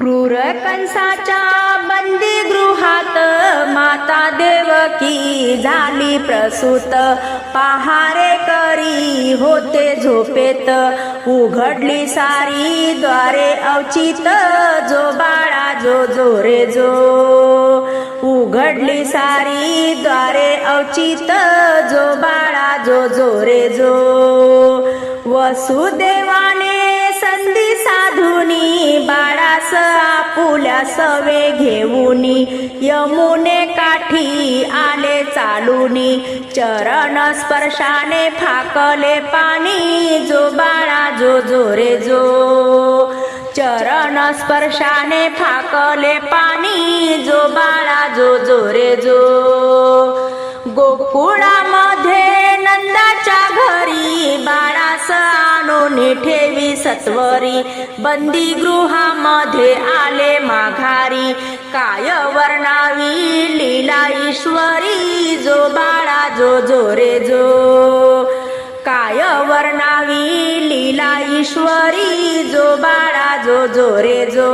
क्रूर कंसाच्या बंदी गृहात माता देवकी झाली प्रसूत. पहारे करी होते झोपेत. उघडली सारी द्वारे अवचित जो बाळा जो जो रे जो उघडली सारी द्वारे अवचित जो बाळा जो जो रे जो वसुदेवाने संधी साधुनी बाळास आपुल्या सवे घेऊनी यमुने काठी आले चालूनी चरण स्पर्शाने फाकले पाणी जो बाळा जो जो रे जो चरण स्पर्शाने फाकले पाणी जो बाळा जो जो रे जो गोकुळामध्ये सत्वरी बंदी गृहामध्ये आले माघारी. काय वर्णावी लीला ईश्वरी जो बाळा जो जो रे जो. काय वर्णावी लीला ईश्वरी जो बाळा जो जो रे जो.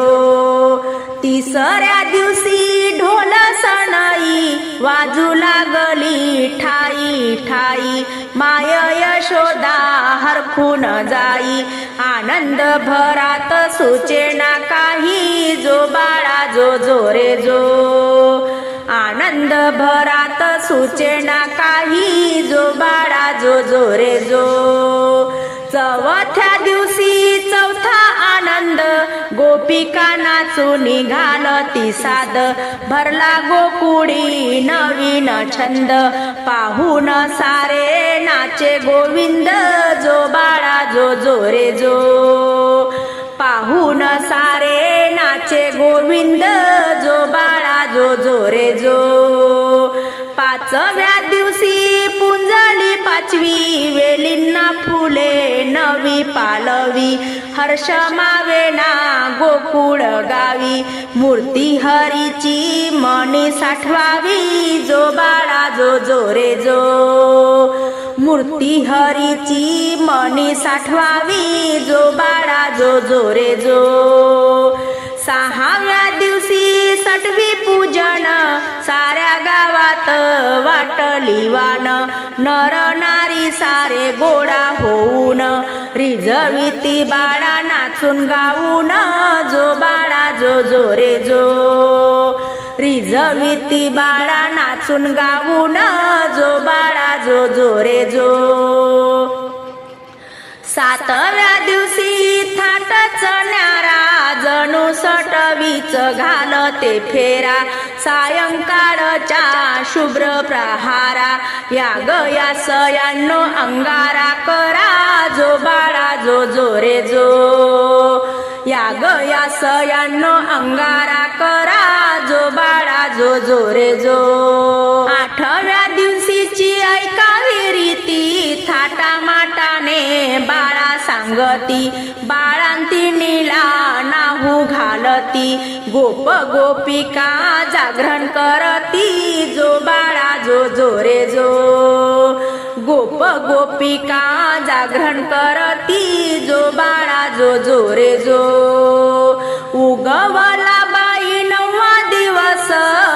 तिसऱ्या दिवशी ढोल सणाई वाजू लागली ठाई ठाई. माय यशोदा हरखून जाई. आनंद भरात सुचेना काही जो बाळा जो जो रे जो. आनंद भरात सुचेना काही जो बाळा जो जो रे जो. चौथ्या दिवशी चौथा आनंद गोपिका नाचून निघाल ती साद. भरला गोकुळी नवीन छंद. पाहून सारे नाचे गोविंद. जो बाळा जो जो रे जो. पाहू पाचवी वेलींना फुले नवी पालवी. हर्ष मावेना गोकुळ गावी. मूर्ती हरीची मनी साठवावी. जो बाळा जो जो रे जो. मूर्ती हरीची मनी साठवावी. जो बाळा जो जो रे जो. सहाव्या दिवशी सटवी पूजन साऱ्या गावात वाटली वान नर नारी सारे गोडा होऊन रिझविती बाळा नाचून गाऊन. जो बाळा जो जो रे जो. रिझविती बाळा नाचून गाऊन घाल घालते फेरा. सायंकाळच्या शुभ्र प्रहारा. या गया सयानो अंगारा. करा जो बाळा जो जो. रे जो या गया सयानो अंगारा. करा जो बाळा जो जो रे जो. सांगती. बाळांती नीला नाहू घालती. गोप गोपिका जागरण करती. जो बाळा जो जो रे जो. गोप गोपिका जागरण करती. जो बाळा जो जो रे जो. उगवला बाई नववा दिवस.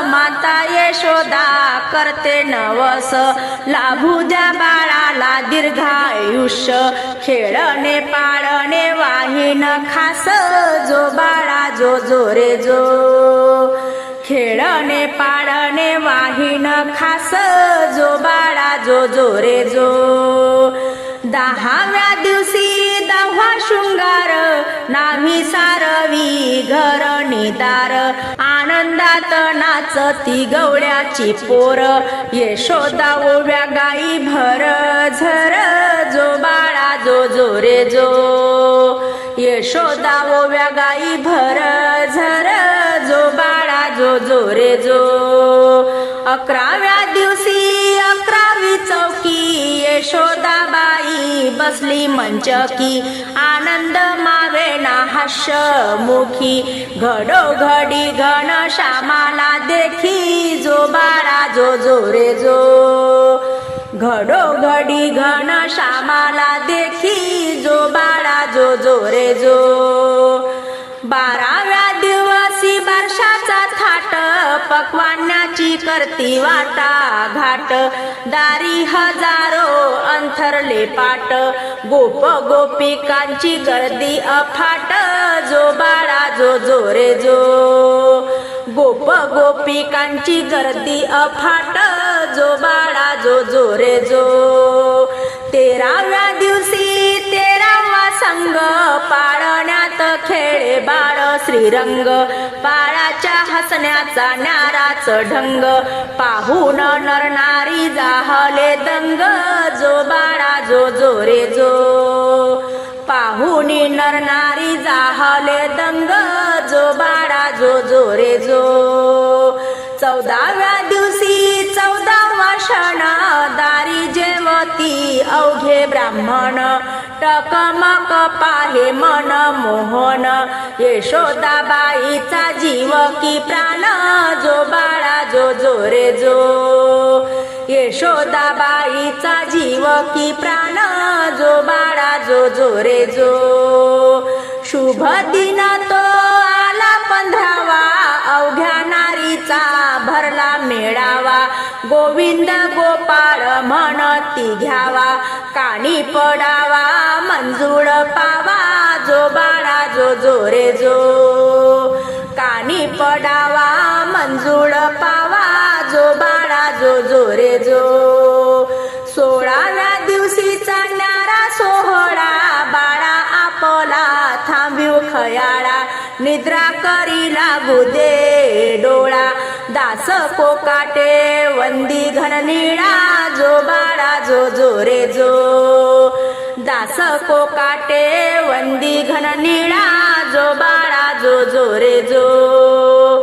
माता यशोदा करते नवस. लाभू द्या बाळाला दीर्घायुष्य. खेळणे पाळणे वाहीन खास. जो बाळा जो जो रे जो. खेळणे पाळणे वाहीन खास. जो बाळा जो जो रे जो. दहाव्या दिवशी दहा शृंगार. नामी सारवी घर निदार आनंदात नाचती गवळ्याची पोर. यशोदा ओव्या गाई भर. झर जो बाळा जो जो रे जो. यशोदा ओव्या गाई भर. झर जो बाळा जो जो रे जो. अकराव्या बसली मंचकी आनंद मावेना हास्य मुखी. घडोघडी घन श्यामाला देखी जो बाळा जो जो रे जो. घडोघडी घन श्यामाला पकवान्याची करती वाटा घाट. दारी हजारो अंथरले पाट. गोप गोपिकांची गर्दी अफाट. जो बाळा जो जो रे जो गोप गोपिकांची गर्दी अफाट. जो बाळा जो जो रे जो तेराव्या दिवशी तेरावा संघ पाळण्यात खेळे बाळ श्रीरंग. बाळाच्या हसण्याचा नाराच ढंग. पाहून नरनारी जाहले दंग. जो बाळा जो जो रे जो. पाहुनी नरनारी जाहले दंग. जो बाळा जो जो रे जो. चौदाव्या दिवशी चौदावा क्षणा जेवती अवघे ब्राह्मण टकमक पाहे मन मोहन यशोदाबाईचा जीव की प्राण जो बाळा जो जो रे जो. यशोदाबाईचा जीव की प्राण जो बाळा जो जो रे जो. शुभ दिन तो नारीचा भरला मेळावा. गोविंद गोपाळ म्हणती घ्यावा. काणी पडावा मंजूळ पावा. जो बाळा जो जो रे जो. काणी पडावा मंजूळ पावा. जो बाळा जो जो रे जो. सोळाव्या निद्रा करी लागू दे डोळा. दास कोकाटे वंदी घन निळा जो बाळा जो जो रे जो. दास कोकाटे वंदी घन निळा जो बाळा जो जो रे जो.